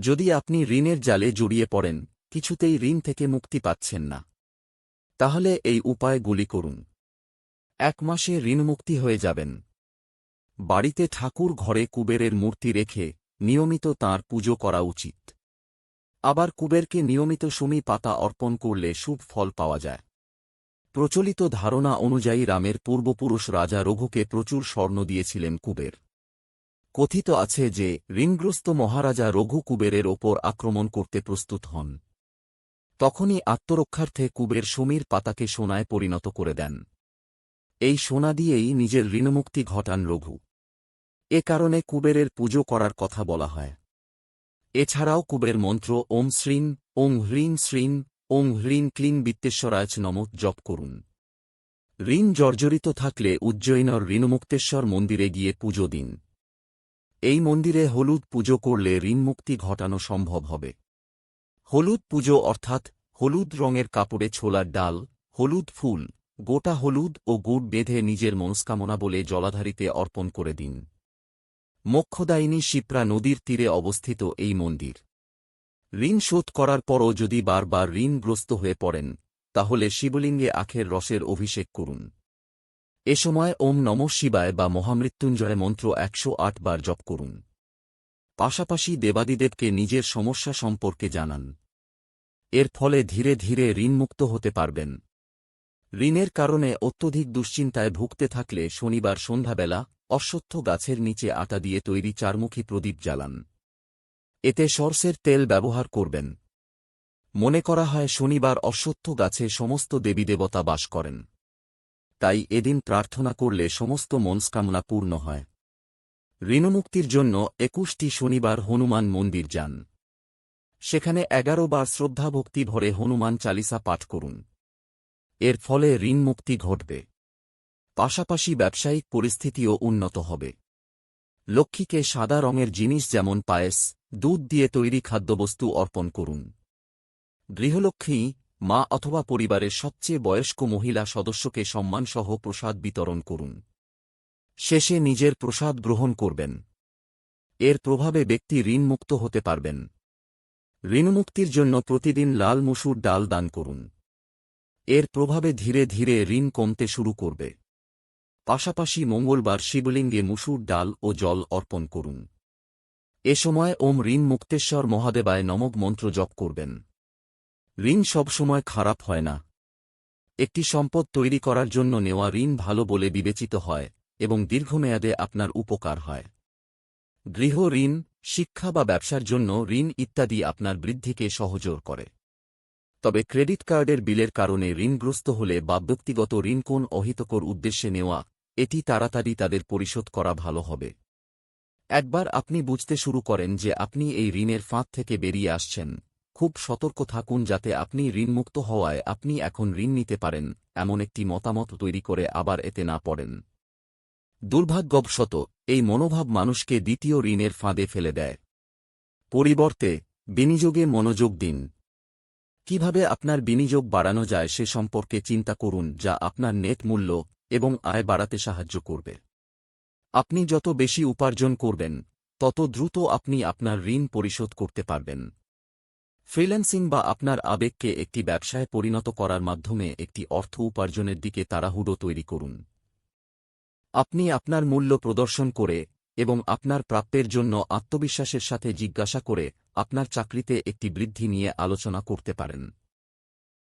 যদি আপনি ঋণের জালে জড়িয়ে পড়েন, কিছুতেই ঋণ থেকে মুক্তি পাচ্ছেন না। তাহলে এই উপায়গুলি করুন। এক মাসে ঋণমুক্তি হয়ে যাবেন। বাড়িতে ঠাকুর ঘরে কুবেরের মূর্তি রেখে নিয়মিত তাঁর পুজো করা উচিত। আবার কুবেরকে নিয়মিত সুমি পাতা অর্পণ করলে শুভ ফল পাওয়া যায়। প্রচলিত ধারণা অনুযায়ী রামের পূর্বপুরুষ রাজা রঘুকে প্রচুর স্বর্ণ দিয়েছিলেন কুবের। কথিত আছে যে, ঋণগ্রস্ত মহারাজা রঘু কুবেরের ওপর আক্রমণ করতে প্রস্তুত হন। তখনই আত্মরক্ষার্থে কুবের সমীর পাতাকে সোনায় পরিণত করে দেন। এই সোনা দিয়েই নিজের ঋণমুক্তি ঘটান রঘু। এ কারণে কুবেরের পুজো করার কথা বলা হয়। এছাড়াও কুবের মন্ত্র, ওম শ্রীন, ওং হ্রিং শ্রীন, ওং হ্রিং ক্লিং বিত্তেশ্বরায় নম জপ করুন। ঋণ জর্জরিত থাকলে উজ্জয়িনর ঋণমুক্তেশ্বর মন্দিরে গিয়ে পুজো দিন। এই মন্দিরে হলুদ পুজো করলে ঋণমুক্তি ঘটানো সম্ভব হবে। হলুদ পুজো অর্থাৎ হলুদ রঙের কাপড়ে ছোলার ডাল, হলুদ ফুল, গোটা হলুদ ও গুড় বেঁধে নিজের মনস্কামনা বলে জলাধারিতে অর্পণ করে দিন। মোক্ষদায়িনী শিপ্রা নদীর তীরে অবস্থিত এই মন্দির। ঋণ শোধ করার পরও যদি বারবার ঋণগ্রস্ত হয়ে পড়েন, তাহলে শিবলিঙ্গে আখের রসের অভিষেক করুন। এ সময় ওম নম শিবায় বা মহামৃত্যুঞ্জয় মন্ত্র একশো আট বার জপ করুন। পাশাপাশি দেবাদিদেবকে নিজের সমস্যা সম্পর্কে জানান। এর ফলে ধীরে ধীরে ঋণমুক্ত হতে পারবেন। ঋণের কারণে অত্যধিক দুশ্চিন্তায় ভুগতে থাকলে শনিবার সন্ধ্যাবেলা অশ্বত্থ গাছের নিচে আটা দিয়ে তৈরি চারমুখী প্রদীপ জ্বালান। এতে সর্ষের তেল ব্যবহার করবেন। মনে করা হয় শনিবার অশ্বত্থ গাছে সমস্ত দেবীদেবতা বাস করেন। তাই এদিন প্রার্থনা করলে সমস্ত মনস্কামনা পূর্ণ হয়। ঋণমুক্তির জন্য একুশটি শনিবার হনুমান মন্দির যান। সেখানে এগারো বার শ্রদ্ধাভক্তি ভরে হনুমান চালিসা পাঠ করুন। এর ফলে ঋণমুক্তি ঘটবে। পাশাপাশি ব্যবসায়িক পরিস্থিতিও উন্নত হবে। লক্ষ্মীকে সাদা রঙের জিনিস যেমন পায়েস, দুধ দিয়ে তৈরি খাদ্যবস্তু অর্পণ করুন। গৃহলক্ষ্মী মা অথবা পরিবারের সবচেয়ে বয়স্ক মহিলা সদস্যকে সম্মানসহ প্রসাদ বিতরণ করুন। শেষে নিজের প্রসাদ গ্রহণ করবেন। এর প্রভাবে ব্যক্তি ঋণমুক্ত হতে পারবেন। ঋণমুক্তির জন্য প্রতিদিন লাল মুসুর ডাল দান করুন। এর প্রভাবে ধীরে ধীরে ঋণ কমতে শুরু করবে। পাশাপাশি মঙ্গলবার শিবলিঙ্গে মুসুর ডাল ও জল অর্পণ করুন। এ সময় ওম ঋণ মুক্তেশ্বর মহাদেবায় নমক মন্ত্র জপ করবেন। ঋণ সবসময় খারাপ হয় না। একটি সম্পদ তৈরি করার জন্য নেওয়া ঋণ ভালো বলে বিবেচিত হয় এবং দীর্ঘমেয়াদে আপনার উপকার হয়। গৃহ ঋণ, শিক্ষা বা ব্যবসার জন্য ঋণ ইত্যাদি আপনার বৃদ্ধিকে সহজর করে। তবে ক্রেডিট কার্ডের বিলের কারণে ঋণগ্রস্ত হলে বা ব্যক্তিগত ঋণ কোন অহিতকর উদ্দেশ্যে নেওয়া, এটি তাড়াতাড়ি তাদের পরিশোধ করা ভালো হবে। একবার আপনি বুঝতে শুরু করেন যে আপনি এই ঋণের ফাঁদ থেকে বেরিয়ে আসছেন। খুব সতর্ক থাকুন যাতে আপনি ঋণমুক্ত হওয়ায় আপনি এখন ঋণ নিতে পারেন, এমন একটি মতামত তৈরি করে আবার এতে না পড়েন। দুর্ভাগ্যবশত, এই মনোভাব মানুষকে দ্বিতীয় ঋণের ফাঁদে ফেলে দেয়। পরিবর্তে, বিনিয়োগে মনোযোগ দিন। কীভাবে আপনার বিনিয়োগ বাড়ানো যায় সে সম্পর্কে চিন্তা করুন যা আপনার নেট মূল্য এবং আয় বাড়াতে সাহায্য করবে। আপনি যত বেশি উপার্জন করবেন, তত দ্রুত আপনি আপনার ঋণ পরিশোধ করতে পারবেন। ফ্রিল্যান্সিং বা আপনার আবেগকে একটি ব্যবসায় পরিণত করার মাধ্যমে একটি অর্থ উপার্জনের দিকে তাড়াহুড়ো তৈরি করুন। আপনি আপনার মূল্য প্রদর্শন করে এবং আপনার প্রাপ্যের জন্য আত্মবিশ্বাসের সাথে জিজ্ঞাসা করে আপনার চাকরিতে একটি বৃদ্ধি নিয়ে আলোচনা করতে পারেন।